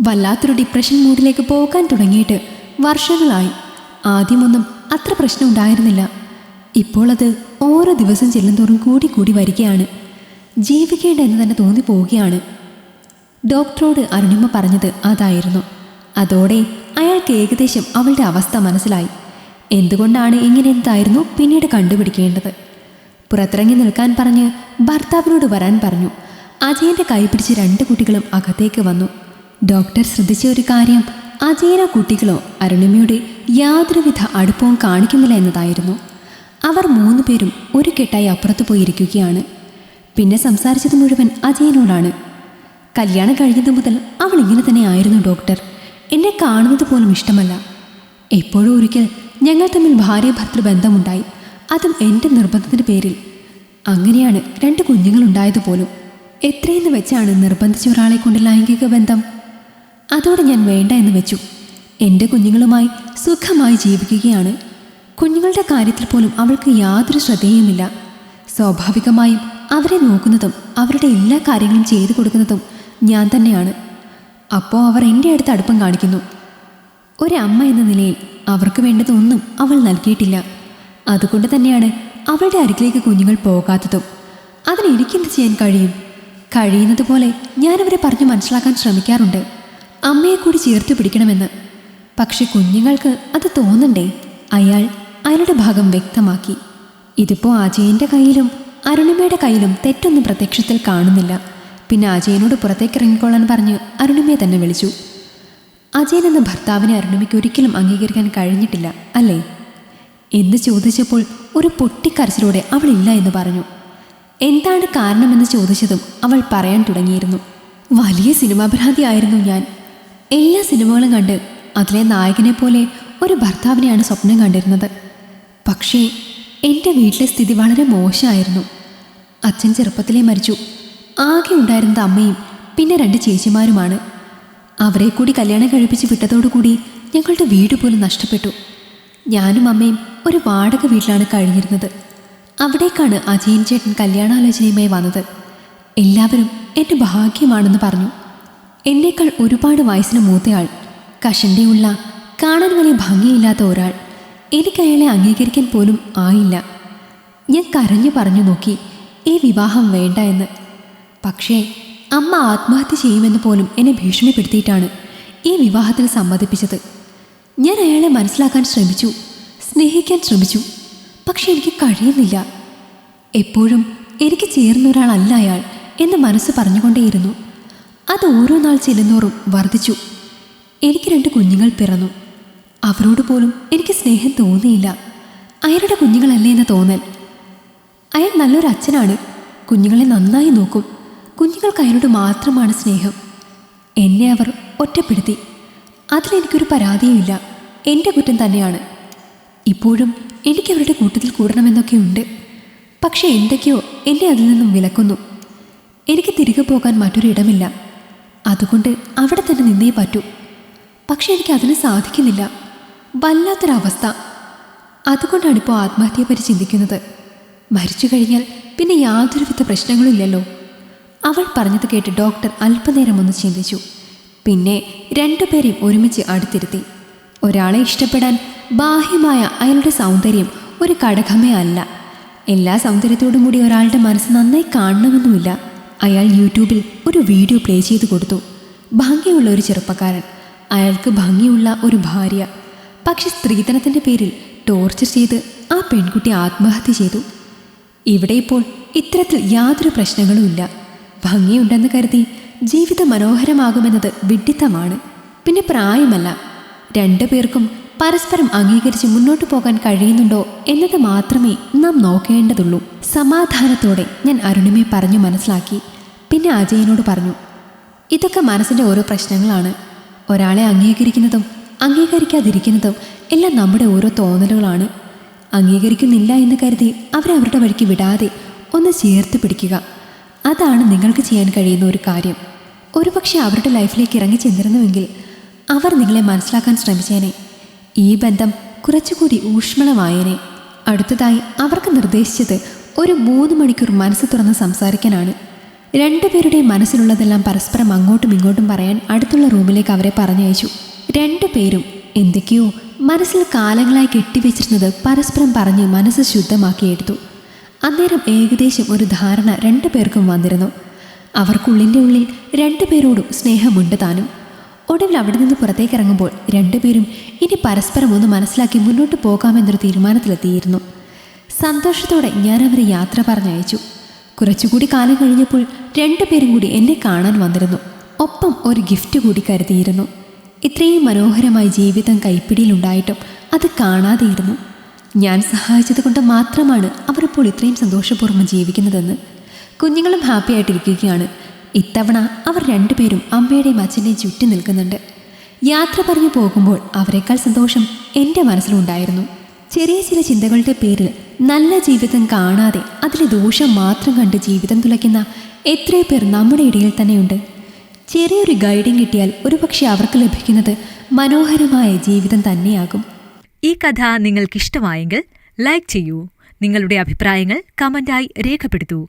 വല്ലാത്തൊരു ഡിപ്രഷൻ മൂഡിലേക്ക് പോകാൻ തുടങ്ങിയിട്ട് വർഷങ്ങളായി. ആദ്യമൊന്നും അത്ര പ്രശ്നം ഉണ്ടായിരുന്നില്ല. ഇപ്പോൾ അത് ഓരോ ദിവസം ചെല്ലുന്തോറും കൂടി കൂടി വരികയാണ്. ജീവിക്കേണ്ട എന്ന് തന്നെ തോന്നി പോവുകയാണ്. ഡോക്ടറോട് അരുണിമ പറഞ്ഞത് അതായിരുന്നു. അതോടെ അയാൾക്ക് ഏകദേശം അവളുടെ അവസ്ഥ മനസ്സിലായി. എന്തുകൊണ്ടാണ് ഇങ്ങനെ എന്തായിരുന്നു പിന്നീട് കണ്ടുപിടിക്കേണ്ടത്? പുറത്തിറങ്ങി നിൽക്കാൻ പറഞ്ഞ് ഭർത്താവിനോട് വരാൻ പറഞ്ഞു. അജയന്റെ കൈ പിടിച്ച് രണ്ട് കുട്ടികളും അകത്തേക്ക് വന്നു. ഡോക്ടർ ശ്രദ്ധിച്ച ഒരു കാര്യം അജീന കുട്ടികളോ അരുണിമയുടെ യാതൊരുവിധ അടുപ്പവും കാണിക്കുന്നില്ല എന്നതായിരുന്നു. അവർ മൂന്ന് പേരും ഒരു കെട്ടായി അപ്പുറത്ത് പോയിരിക്കുകയാണ്. പിന്നെ സംസാരിച്ചത് മുഴുവൻ അജയനോടാണ് കല്യാണം കഴിഞ്ഞത് മുതൽ അവൾ ഇങ്ങനെ തന്നെ ആയിരുന്നു ഡോക്ടർ. എന്നെ കാണുന്നത് പോലും ഇഷ്ടമല്ല. എപ്പോഴും ഒരിക്കൽ ഞങ്ങൾ തമ്മിൽ ഭാര്യ ഭർത്തൃ ബന്ധമുണ്ടായി. അതും എന്റെ നിർബന്ധത്തിന്റെ പേരിൽ. അങ്ങനെയാണ് രണ്ട് കുഞ്ഞുങ്ങളുണ്ടായത് പോലും. എത്രയെന്ന് വെച്ചാണ് നിർബന്ധിച്ച ഒരാളെ കൊണ്ട് ലൈംഗിക ബന്ധം? അതോടെ ഞാൻ വേണ്ട എന്ന് വെച്ചു. എന്റെ കുഞ്ഞുങ്ങളുമായി സുഖമായി ജീവിക്കുകയാണ്. കുഞ്ഞുങ്ങളുടെ കാര്യത്തിൽ പോലും അവൾക്ക് യാതൊരു ശ്രദ്ധയുമില്ല. സ്വാഭാവികമായും അവരെ നോക്കുന്നതും അവരുടെ എല്ലാ കാര്യങ്ങളും ചെയ്തു കൊടുക്കുന്നതും ഞാൻ തന്നെയാണ്. അപ്പോൾ അവർ എന്റെ അടുത്ത് അടുപ്പം കാണിക്കുന്നു. ഒരമ്മ എന്ന നിലയിൽ അവർക്ക് വേണ്ടതൊന്നും അവൾ നൽകിയിട്ടില്ല. അതുകൊണ്ട് തന്നെയാണ് അവളുടെ അരികിലേക്ക് കുഞ്ഞുങ്ങൾ പോകാത്തതും. അതിനെനിക്കെന്ത് ചെയ്യാൻ കഴിയും? കഴിയുന്നത് പോലെ ഞാനവരെ പറഞ്ഞു മനസ്സിലാക്കാൻ ശ്രമിക്കാറുണ്ട്. അമ്മയെ കൂടി ചേർത്ത് പിടിക്കണമെന്ന്. പക്ഷെ കുഞ്ഞുങ്ങൾക്ക് അത് തോന്നണ്ടേ. അയാൾ അയാളുടെ ഭാഗം വ്യക്തമാക്കി. ഇതിപ്പോൾ അജയന്റെ കയ്യിലും അരുണിമയുടെ കയ്യിലും തെറ്റൊന്നും പ്രത്യക്ഷത്തിൽ കാണുന്നില്ല. പിന്നെ അജയനോട് പുറത്തേക്ക് ഇറങ്ങിക്കോളാൻ പറഞ്ഞ് അരുണിമയെ തന്നെ വിളിച്ചു. അജയൻ എന്ന ഭർത്താവിനെ അരുണിമയ്ക്ക് ഒരിക്കലും അംഗീകരിക്കാൻ കഴിഞ്ഞിട്ടില്ല അല്ലേ? എന്ന് ചോദിച്ചപ്പോൾ ഒരു പൊട്ടിക്കരച്ചിലൂടെ അവളില്ല എന്ന് പറഞ്ഞു. എന്താണ് കാരണമെന്ന് ചോദിച്ചതും അവൾ പറയാൻ തുടങ്ങിയിരുന്നു. വലിയ സിനിമാഭ്രാന്തിയായിരുന്നു ഞാൻ. എല്ലാ സിനിമകളും കണ്ട് അതിലെ നായകനെ പോലെ ഒരു ഭർത്താവിനെയാണ് സ്വപ്നം കണ്ടിരുന്നത്. പക്ഷേ എന്റെ വീട്ടിലെ സ്ഥിതി വളരെ മോശമായിരുന്നു. അച്ഛൻ ചെറുപ്പത്തിലേ മരിച്ചു. ആകെ ഉണ്ടായിരുന്നത് അമ്മയും പിന്നെ രണ്ട് ചേച്ചിമാരുമാണ്. അവരെ കൂടി കല്യാണം കഴിപ്പിച്ച് വിട്ടതോടുകൂടി ഞങ്ങളുടെ വീട് പോലും നഷ്ടപ്പെട്ടു. ഞാനും അമ്മയും ഒരു വാടക വീട്ടിലാണ് കഴിഞ്ഞിരുന്നത്. അവിടേക്കാണ് അജയൻ ചേട്ടൻ കല്യാണാലോചനയുമായി വന്നത്. എല്ലാവരും എന്റെ ഭാഗ്യമാണെന്ന് പറഞ്ഞു. എന്നേക്കാൾ ഒരുപാട് വയസ്സിന് മൂത്തയാൾ കഷണ്ടിയുള്ള കാണാൻ വലിയ ഭംഗിയില്ലാത്ത ഒരാൾ. എനിക്ക് അയാളെ അംഗീകരിക്കാൻ പോലും ആയില്ല. ഞാൻ കരഞ്ഞു പറഞ്ഞു നോക്കി ഈ വിവാഹം വേണ്ട എന്ന്. പക്ഷേ അമ്മ ആത്മഹത്യ ചെയ്യുമെന്ന് പോലും എന്നെ ഭീഷണിപ്പെടുത്തിയിട്ടാണ് ഈ വിവാഹത്തിൽ സമ്മതിപ്പിച്ചത്. ഞാൻ അയാളെ മനസ്സിലാക്കാൻ ശ്രമിച്ചു സ്നേഹിക്കാൻ ശ്രമിച്ചു. പക്ഷെ എനിക്ക് കഴിയുന്നില്ല. എപ്പോഴും എനിക്ക് ചേർന്ന ഒരാളല്ല അയാൾ എന്ന് മനസ്സ് പറഞ്ഞുകൊണ്ടേയിരുന്നു. അത് ഓരോ നാൾ ചെല്ലുന്നോറും വർദ്ധിച്ചു. എനിക്ക് രണ്ട് കുഞ്ഞുങ്ങൾ പിറന്നു. അവരോട് പോലും എനിക്ക് സ്നേഹം തോന്നിയില്ല. അയാളുടെ കുഞ്ഞുങ്ങളല്ലേ എന്ന് തോന്നൽ. അയാൾ നല്ലൊരു അച്ഛനാണ്. കുഞ്ഞുങ്ങളെ നന്നായി നോക്കും. കുഞ്ഞുങ്ങൾക്ക് അയാളോട് മാത്രമാണ് സ്നേഹം. എന്നെ അവർ ഒറ്റപ്പെടുത്തി. അതിലെനിക്കൊരു പരാതിയുമില്ല എന്റെ കുറ്റം തന്നെയാണ്. ഇപ്പോഴും എനിക്ക് അവരുടെ കൂട്ടത്തിൽ കൂടണമെന്നൊക്കെയുണ്ട് പക്ഷേ എന്തൊക്കെയോ എന്നെ അതിൽ നിന്നും വിലക്കുന്നു. എനിക്ക് തിരികെ പോകാൻ മറ്റൊരു ഇടമില്ല അതുകൊണ്ട് അവിടെ തന്നെ നിന്നേ പറ്റൂ. പക്ഷെ എനിക്ക് അതിന് സാധിക്കുന്നില്ല. വല്ലാത്തൊരവസ്ഥ. അതുകൊണ്ടാണ് ഇപ്പോൾ ആത്മഹത്യയെപ്പറ്റി ചിന്തിക്കുന്നത്. മരിച്ചു കഴിഞ്ഞാൽ പിന്നെ യാതൊരുവിധ പ്രശ്നങ്ങളും ഇല്ലല്ലോ അവൾ പറഞ്ഞത് കേട്ട് ഡോക്ടർ അല്പനേരം ഒന്ന് ചിന്തിച്ചു. പിന്നെ രണ്ടുപേരെയും ഒരുമിച്ച് അടുത്തിരുത്തി. ഒരാളെ ഇഷ്ടപ്പെടാൻ ബാഹ്യമായ അയാളുടെ സൗന്ദര്യം ഒരു ഘടകമേ അല്ല. എല്ലാ സൗന്ദര്യത്തോടും കൂടി ഒരാളുടെ മനസ്സ് നന്നായി കാണണമെന്നുമില്ല. അയാൾ യൂട്യൂബിൽ ഒരു വീഡിയോ പ്ലേ ചെയ്തു കൊടുത്തു. ഭംഗിയുള്ള ഒരു ചെറുപ്പക്കാരൻ. അയാൾക്ക് ഭംഗിയുള്ള ഒരു ഭാര്യ. പക്ഷെ സ്ത്രീധനത്തിന്റെ പേരിൽ ടോർച്ചർ ചെയ്ത് ആ പെൺകുട്ടി ആത്മഹത്യ ചെയ്തു. ഇവിടെ ഇപ്പോൾ ഇത്തരത്തിൽ യാതൊരു പ്രശ്നങ്ങളുമില്ല ഭംഗിയുണ്ടെന്ന് കരുതി ജീവിതം മനോഹരമാകുമെന്നത് വിഡിത്തമാണ്. പിന്നെ പ്രായമല്ല. രണ്ടു പേർക്കും പരസ്പരം അംഗീകരിച്ച് മുന്നോട്ട് പോകാൻ കഴിയുന്നുണ്ടോ എന്നത് മാത്രമേ നാം നോക്കേണ്ടതുള്ളൂ. സമാധാനത്തോടെ ഞാൻ അരുണിമയെ പറഞ്ഞു മനസ്സിലാക്കി. പിന്നെ അജയനോട് പറഞ്ഞു ഇതൊക്കെ മനസ്സിന്റെ ഓരോ പ്രശ്നങ്ങളാണ്. ഒരാളെ അംഗീകരിക്കുന്നതും അംഗീകരിക്കാതിരിക്കുന്നതും എല്ലാം നമ്മുടെ ഓരോ തോന്നലുകളാണ്. അംഗീകരിക്കുന്നില്ല എന്ന് കരുതി അവരെ അവരുടെ വഴിക്ക് വിടാതെ ഒന്ന് ചേർത്ത് പിടിക്കുക. അതാണ് നിങ്ങൾക്ക് ചെയ്യാൻ കഴിയുന്ന ഒരു കാര്യം. ഒരുപക്ഷെ അവരുടെ ലൈഫിലേക്ക് ഇറങ്ങി ചെന്നിരുന്നുവെങ്കിൽ അവർ നിങ്ങളെ മനസ്സിലാക്കാൻ ശ്രമിച്ചേനെ. ഈ ബന്ധം കുറച്ചുകൂടി ഊഷ്മളമായേനെ. അടുത്തതായി അവർക്ക് നിർദ്ദേശിച്ചത് ഒരു മൂന്ന് മണിക്കൂർ മനസ്സ് തുറന്ന് സംസാരിക്കാനാണ്. രണ്ടുപേരുടെയും മനസ്സിലുള്ളതെല്ലാം പരസ്പരം അങ്ങോട്ടും ഇങ്ങോട്ടും പറയാൻ അടുത്തുള്ള റൂമിലേക്ക് അവരെ പറഞ്ഞയച്ചു. രണ്ടുപേരും എന്തൊക്കെയോ മനസ്സിൽ കാലങ്ങളായി കെട്ടിവെച്ചിരുന്നത് പരസ്പരം പറഞ്ഞ് മനസ്സ് ശുദ്ധമാക്കിയെടുത്തു. അന്നേരം ഏകദേശം ഒരു ധാരണ രണ്ടു പേർക്കും വന്നിരുന്നു. അവർക്കുള്ളിന്റെ ഉള്ളിൽ രണ്ടുപേരോടും സ്നേഹമുണ്ട് താനും. ഒടുവിൽ അവിടെ നിന്ന് പുറത്തേക്ക് ഇറങ്ങുമ്പോൾ രണ്ടുപേരും ഇനി പരസ്പരം ഒന്ന് മനസ്സിലാക്കി മുന്നോട്ട് പോകാമെന്നൊരു തീരുമാനത്തിലെത്തിയിരുന്നു. സന്തോഷത്തോടെ ഞാൻ അവരെ യാത്ര പറഞ്ഞയച്ചു. കുറച്ചുകൂടി കാലം കഴിഞ്ഞപ്പോൾ രണ്ടുപേരും കൂടി എന്നെ കാണാൻ വന്നിരുന്നു. ഒപ്പം ഒരു ഗിഫ്റ്റ് കൂടി കരുതിയിരുന്നു. ഇത്രയും മനോഹരമായ ജീവിതം കൈപ്പിടിയിലുണ്ടായിട്ടും അത് കാണാതെയിരുന്നു. ഞാൻ സഹായിച്ചത് കൊണ്ട് മാത്രമാണ് അവരിപ്പോൾ ഇത്രയും സന്തോഷപൂർവം ജീവിക്കുന്നതെന്ന്. കുഞ്ഞുങ്ങളും ഹാപ്പി ആയിട്ടിരിക്കുകയാണ്. ഇത്തവണ അവർ രണ്ടുപേരും അമ്മയുടെയും അച്ഛന്റെയും ചുറ്റി നിൽക്കുന്നുണ്ട്. യാത്ര പറഞ്ഞു പോകുമ്പോൾ അവരെക്കാൾ സന്തോഷം എന്റെ മനസ്സിലുണ്ടായിരുന്നു. ചെറിയ ചില ചിന്തകളുടെ പേരിൽ നല്ല ജീവിതം കാണാതെ അതിലെ ദോഷം മാത്രം കണ്ട് ജീവിതം തുലയ്ക്കുന്ന എത്രയോ പേർ നമ്മുടെ ഇടയിൽ തന്നെയുണ്ട്. ചെറിയൊരു ഗൈഡിങ് കിട്ടിയാൽ ഒരുപക്ഷെ അവർക്ക് ലഭിക്കുന്നത് മനോഹരമായ ജീവിതം തന്നെയാകും. ഈ കഥ നിങ്ങൾക്കിഷ്ടമായെങ്കിൽ ലൈക്ക് ചെയ്യൂ. നിങ്ങളുടെ അഭിപ്രായങ്ങൾ കമന്റായി രേഖപ്പെടുത്തൂ.